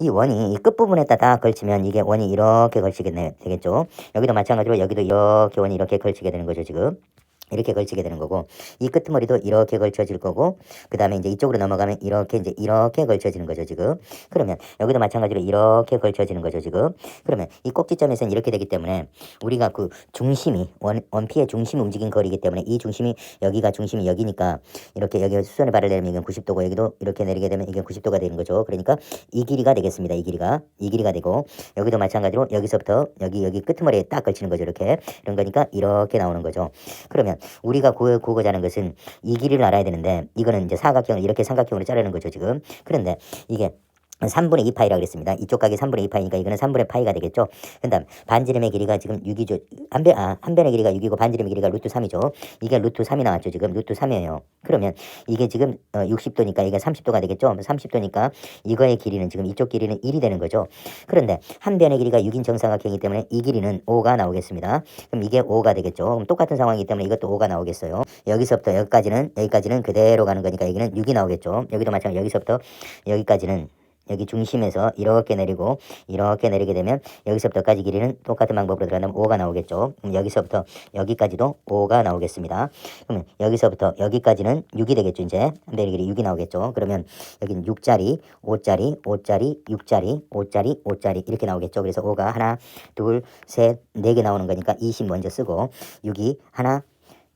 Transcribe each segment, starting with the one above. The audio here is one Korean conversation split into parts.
이 원이 이 끝부분에다 딱 걸치면 이게 원이 이렇게 걸치게 되- 되겠죠. 여기도 마찬가지로 여기도 이렇게 원이 이렇게 걸치게 되는 거죠, 지금. 이렇게 걸치게 되는 거고 이 끄트머리도 이렇게 걸쳐질 거고 그 다음에 이제 이쪽으로 넘어가면 이렇게 이제 이렇게 걸쳐지는 거죠 지금. 그러면 여기도 마찬가지로 이렇게 걸쳐지는 거죠 지금. 그러면 이 꼭지점에서는 이렇게 되기 때문에 우리가 그 중심이 원, 원피의 중심이 움직인 거리이기 때문에 이 중심이 여기가 중심이 여기니까 이렇게 여기 수선의 발을 내리면 이건 90도고 여기도 이렇게 내리게 되면 이게 90도가 되는 거죠. 그러니까 이 길이가 되겠습니다 이 길이가. 이 길이가 되고 여기도 마찬가지로 여기서부터 여기 여기 끄트머리에 딱 걸치는 거죠 이렇게. 이런 거니까 이렇게 나오는 거죠. 그러면 우리가 구, 구고자 하는 것은 이 길이를 알아야 되는데 이거는 이제 사각형을 이렇게 삼각형으로 자르는 거죠 지금. 그런데 이게 3분의 2파이라고 그랬습니다. 이쪽 각이 3분의 2파이니까 이거는 3분의 파이가 되겠죠. 그 다음 반지름의 길이가 지금 6이죠. 한, 변, 아, 한 변의 길이가 6이고 반지름의 길이가 루트 3이죠. 이게 루트 3이 나왔죠. 지금 루트 3이에요. 그러면 이게 지금 어, 60도니까 이게 30도가 되겠죠. 30도니까 이거의 길이는 지금 이쪽 길이는 1이 되는 거죠. 그런데 한 변의 길이가 6인 정사각형이기 때문에 이 길이는 5가 나오겠습니다. 그럼 이게 5가 되겠죠. 그럼 똑같은 상황이기 때문에 이것도 5가 나오겠어요. 여기서부터 여기까지는 여기까지는 그대로 가는 거니까 여기는 6이 나오겠죠. 여기도 마찬가지 여기서부터 여기까지는 여기 중심에서 이렇게 내리고 이렇게 내리게 되면 여기서부터까지 길이는 똑같은 방법으로 들어가면 5가 나오겠죠. 그럼 여기서부터 여기까지도 5가 나오겠습니다. 그러면 여기서부터 여기까지는 6이 되겠죠. 이제 한변의 길이 6이 나오겠죠. 그러면 여기는 6짜리, 5짜리, 5짜리, 6짜리, 5짜리, 5짜리 이렇게 나오겠죠. 그래서 5가 하나, 둘, 셋, 네 개 나오는 거니까 20 먼저 쓰고 6이 하나,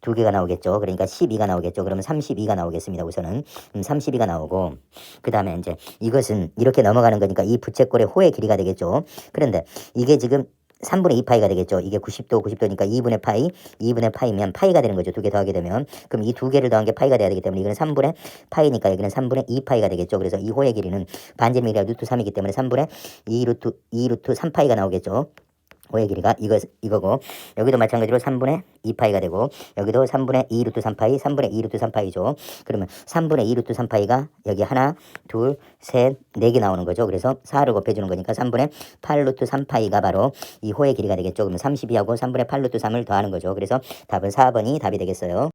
두 개가 나오겠죠. 그러니까 12가 나오겠죠. 그러면 32가 나오겠습니다. 우선은 음, 32가 나오고 그 다음에 이제 이것은 이렇게 넘어가는 거니까 이 부채꼴의 호의 길이가 되겠죠. 그런데 이게 지금 3분의 2파이가 되겠죠. 이게 90도, 90도니까 2분의 파이, 2분의 파이면 파이가 되는 거죠. 두 개 더하게 되면. 그럼 이 두 개를 더한 게 파이가 돼야 되기 때문에 이거는 3분의 파이니까 여기는 3분의 2파이가 되겠죠. 그래서 이 호의 길이는 반지름이가 루트 3이기 때문에 3분의 2 루트, 2 루트 3파이가 나오겠죠. 호의 길이가 이거, 이거고 여기도 마찬가지로 3분의 2파이가 되고 여기도 3분의 2 루트 3파이 3분의 2 루트 3파이죠. 그러면 3분의 2 루트 3파이가 여기 하나 둘 셋 네 개 나오는 거죠. 그래서 4를 곱해주는 거니까 3분의 8 루트 3파이가 바로 이 호의 길이가 되겠죠. 그러면 32하고 3분의 8 루트 3을 더하는 거죠. 그래서 답은 4번이 답이 되겠어요